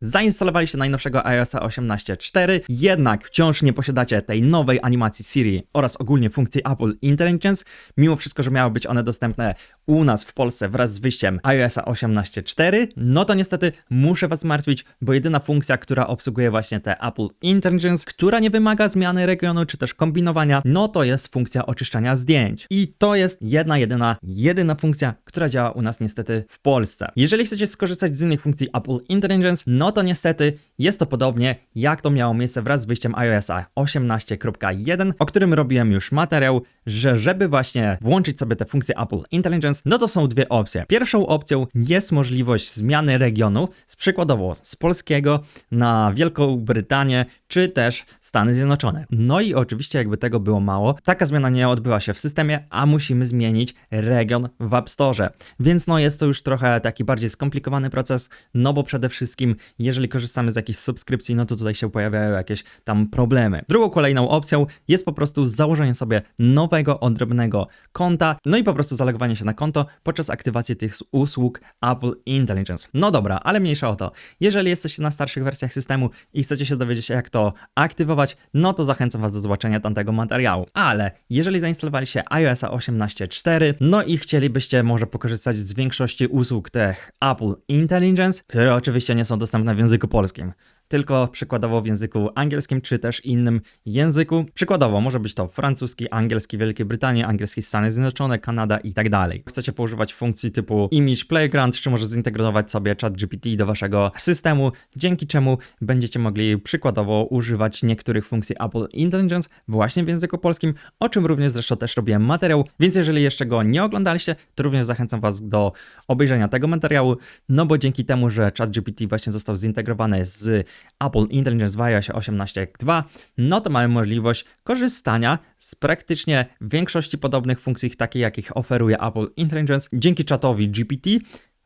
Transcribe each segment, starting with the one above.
zainstalowaliście najnowszego iOS 18.4, jednak wciąż nie posiadacie tej nowej animacji Siri oraz ogólnie funkcji Apple Intelligence, mimo wszystko, że miały być one dostępne u nas w Polsce wraz z wyjściem iOS 18.4, no to niestety muszę Was martwić, bo jedyna funkcja, która obsługuje właśnie te Apple Intelligence, która nie wymaga zmiany regionu czy też kombinowania, no to jest funkcja oczyszczania zdjęć. I to jest jedna, jedyna, jedyna funkcja, która działa u nas niestety w Polsce. Jeżeli chcecie skorzystać z innych funkcji Apple Intelligence, no to niestety jest to podobnie jak to miało miejsce wraz z wyjściem iOS 18.1, o którym robiłem już materiał, że żeby właśnie włączyć sobie te funkcje Apple Intelligence, no to są dwie opcje. Pierwszą opcją jest możliwość zmiany regionu, z przykładowo z polskiego na Wielką Brytanię, czy też Stany Zjednoczone. No i oczywiście jakby tego było mało, taka zmiana nie odbywa się w systemie, a musimy zmienić region w App Store. Więc no jest to już trochę taki bardziej skomplikowany proces, no bo przede wszystkim jeżeli korzystamy z jakichś subskrypcji, no to tutaj się pojawiają jakieś tam problemy. Drugą kolejną opcją jest po prostu założenie sobie nowego, odrębnego konta, no i po prostu zalogowanie się na konto podczas aktywacji tych usług Apple Intelligence. No dobra, ale mniejsza o to. Jeżeli jesteście na starszych wersjach systemu i chcecie się dowiedzieć jak to aktywować, no to zachęcam Was do zobaczenia tamtego materiału. Ale jeżeli zainstalowaliście iOS 18.4, no i chcielibyście może pokorzystać z większości usług tych Apple Intelligence, które oczywiście nie są dostępne w języku polskim tylko przykładowo w języku angielskim, czy też innym języku. Przykładowo może być to francuski, angielski Wielkiej Brytanii, angielski Stany Zjednoczone, Kanada i tak dalej. Chcecie poużywać funkcji typu Image Playground, czy może zintegrować sobie ChatGPT do waszego systemu, dzięki czemu będziecie mogli przykładowo używać niektórych funkcji Apple Intelligence właśnie w języku polskim, o czym również zresztą też robiłem materiał, więc jeżeli jeszcze go nie oglądaliście, to również zachęcam was do obejrzenia tego materiału, no bo dzięki temu, że ChatGPT właśnie został zintegrowany z Apple Intelligence w iOS 18.2, no to mamy możliwość korzystania z praktycznie większości podobnych funkcji, takich jakich oferuje Apple Intelligence, dzięki czatowi GPT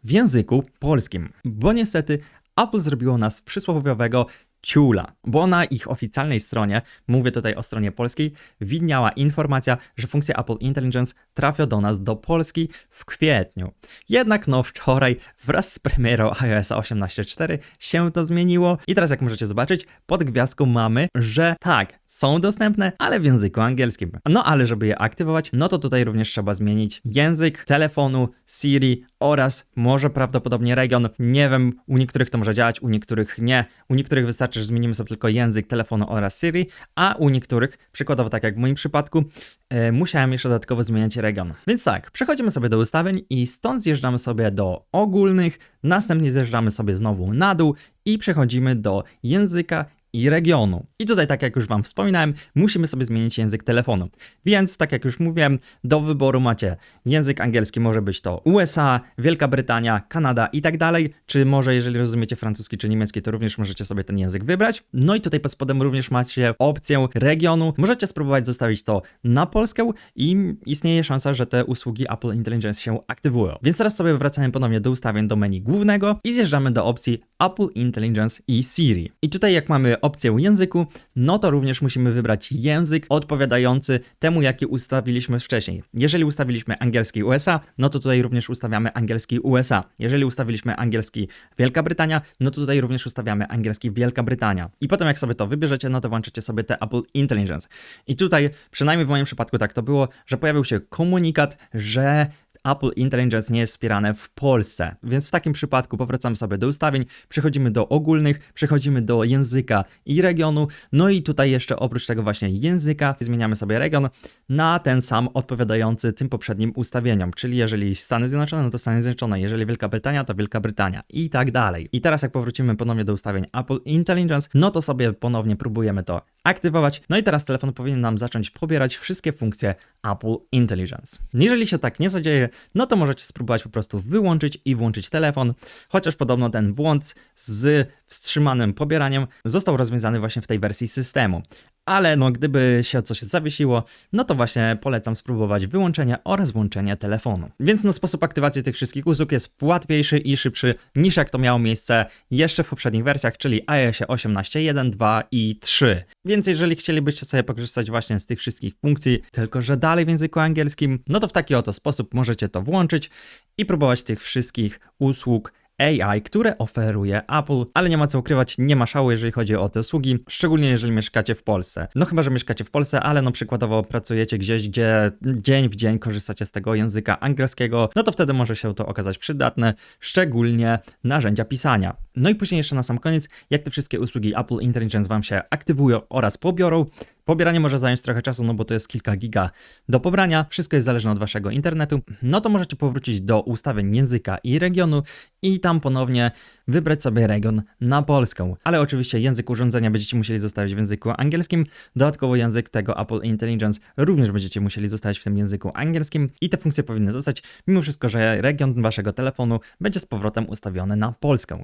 w języku polskim. Bo niestety Apple zrobiło nas przysłowiowego ciula, bo na ich oficjalnej stronie, mówię tutaj o stronie polskiej, widniała informacja, że funkcja Apple Intelligence trafia do nas do Polski w kwietniu. Jednak no wczoraj wraz z premierą iOS 18.4 się to zmieniło i teraz jak możecie zobaczyć, pod gwiazdką mamy, że tak, są dostępne, ale w języku angielskim. No ale żeby je aktywować, no to tutaj również trzeba zmienić język telefonu, Siri oraz może prawdopodobnie region. Nie wiem, u niektórych to może działać, u niektórych nie. U niektórych wystarczy, że zmienimy sobie tylko język telefonu oraz Siri, a u niektórych, przykładowo tak jak w moim przypadku, e, musiałem jeszcze dodatkowo zmieniać region. Więc tak, przechodzimy sobie do ustawień i stąd zjeżdżamy sobie do ogólnych, następnie zjeżdżamy sobie znowu na dół i przechodzimy do języka i regionu. I tutaj, tak jak już Wam wspominałem, musimy sobie zmienić język telefonu. Więc, tak jak już mówiłem, do wyboru macie język angielski, może być to USA, Wielka Brytania, Kanada i tak dalej, czy może jeżeli rozumiecie francuski czy niemiecki, to również możecie sobie ten język wybrać. No i tutaj pod spodem również macie opcję regionu. Możecie spróbować zostawić to na Polskę i istnieje szansa, że te usługi Apple Intelligence się aktywują. Więc teraz sobie wracamy ponownie do ustawień do menu głównego i zjeżdżamy do opcji Apple Intelligence i Siri. I tutaj jak mamy opcję języku, no to również musimy wybrać język odpowiadający temu, jaki ustawiliśmy wcześniej. Jeżeli ustawiliśmy angielski USA, no to tutaj również ustawiamy angielski USA. Jeżeli ustawiliśmy angielski Wielka Brytania, no to tutaj również ustawiamy angielski Wielka Brytania. I potem jak sobie to wybierzecie, no to włączycie sobie te Apple Intelligence. I tutaj, przynajmniej w moim przypadku tak to było, że pojawił się komunikat, że Apple Intelligence nie jest wspierane w Polsce. Więc w takim przypadku powracamy sobie do ustawień, przechodzimy do ogólnych, przechodzimy do języka i regionu. No i tutaj jeszcze oprócz tego właśnie języka zmieniamy sobie region na ten sam odpowiadający tym poprzednim ustawieniom. Czyli jeżeli Stany Zjednoczone, no to Stany Zjednoczone, jeżeli Wielka Brytania, to Wielka Brytania i tak dalej. I teraz jak powrócimy ponownie do ustawień Apple Intelligence, no to sobie ponownie próbujemy to aktywować. No i teraz telefon powinien nam zacząć pobierać wszystkie funkcje Apple Intelligence. Jeżeli się tak nie zadzieje, no to możecie spróbować po prostu wyłączyć i włączyć telefon, chociaż podobno ten błąd z wstrzymanym pobieraniem został rozwiązany właśnie w tej wersji systemu. Ale no, gdyby się coś zawiesiło, no to właśnie polecam spróbować wyłączenia oraz włączenia telefonu. Więc no, sposób aktywacji tych wszystkich usług jest łatwiejszy i szybszy niż jak to miało miejsce jeszcze w poprzednich wersjach, czyli iOS 18.1, 2 i 3. Więc jeżeli chcielibyście sobie korzystać właśnie z tych wszystkich funkcji, tylko że dalej w języku angielskim, no to w taki oto sposób możecie to włączyć i próbować tych wszystkich usług AI, które oferuje Apple, ale nie ma co ukrywać, nie ma szału, jeżeli chodzi o te usługi, szczególnie jeżeli mieszkacie w Polsce. No chyba, że mieszkacie w Polsce, ale no przykładowo pracujecie gdzieś, gdzie dzień w dzień korzystacie z tego języka angielskiego, no to wtedy może się to okazać przydatne, szczególnie narzędzia pisania. No i później jeszcze na sam koniec, jak te wszystkie usługi Apple Intelligence Wam się aktywują oraz pobiorą. Pobieranie może zająć trochę czasu, no bo to jest kilka giga do pobrania. Wszystko jest zależne od Waszego internetu. No to możecie powrócić do ustawień języka i regionu i tam ponownie wybrać sobie region na Polskę. Ale oczywiście język urządzenia będziecie musieli zostawić w języku angielskim. Dodatkowo język tego Apple Intelligence również będziecie musieli zostawić w tym języku angielskim i te funkcje powinny zostać, mimo wszystko, że region Waszego telefonu będzie z powrotem ustawiony na Polskę.